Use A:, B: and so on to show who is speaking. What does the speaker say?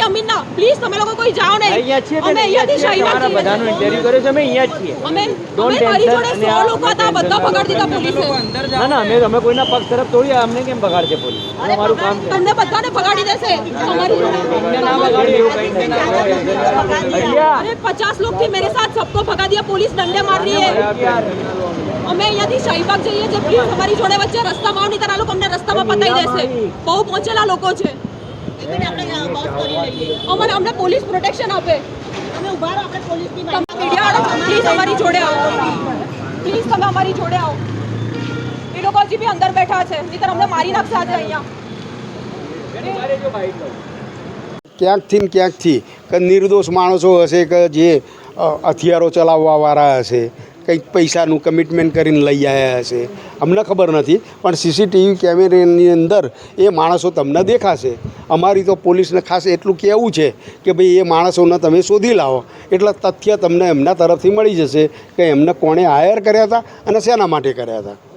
A: નથી અમીનના પ્લીઝ તમે લોકો કોઈ જાઓ નહીં
B: અહીંયા છીએ
A: અમે અહીંયાથી શાહીબાગ
B: તમારા
A: જઈએ
B: બધાનો
A: છીએ.
B: ઇન્ટરવ્યુ કર્યો છે અમે અહીંયા જ છીએ
A: અમે
B: Don't
A: અમે મારી જોડે
B: tension
A: સો
B: અને
A: લોકો હતા બધા ભગાડી દીધા પોલીસે
B: ના ના અમે અમે કોઈના પક્ષ તરફ થોડી અમને કેમ બગાડશે પોલીસ આ અમારું કામ છે
A: તમને બધાને ભગાડી દેશે અમારી
B: અહીંયા
A: अरे पचास लोग थे मेरे साथ सबको भगा दिया पुलिस डंडे मार रही है અમે અહીંયાથી શાહીબાગ જઈએ છીએ પ્લીઝ અમારી જોડે વચ્ચે રસ્તામાં આવો નહીં તો આ લોકો અમને રસ્તામાં પતાઈ દેશે બહુ પહોંચેલા લોકો છે અમારે અમને પોલીસ પ્રોટેક્શન આપે. તમે મીડિયા પ્લીઝ અમારી જોડે આવો. પ્લીઝ તમે અમારી જોડે આવો. એ લોકો હજી બી અંદર બેઠા છે નહીતર અમને મારી નાખશે આજે અહીંયા.
C: ક્યાંકથી ને ક્યાંકથી? કે નિર્દોષ માણસો હશે કે જે હથિયારો ચલાવવાવાળા હશે? કંઈક પૈસાનું કમિટમેન્ટ કરીને લઈ આવ્યા હશે. અમને ખબર નથી, પણ સીસીટીવી કેમેરાની અંદર એ માણસો તમને દેખાશે. અમારી તો પોલીસને ખાસ એટલું કહેવું છે કે ભાઈ, એ માણસોને તમે શોધી લાવો. એટલે તથ્ય તમને એમના તરફથી મળી જશે કે એમને કોણે હાયર કર્યા હતા અને શેના માટે કર્યા હતા.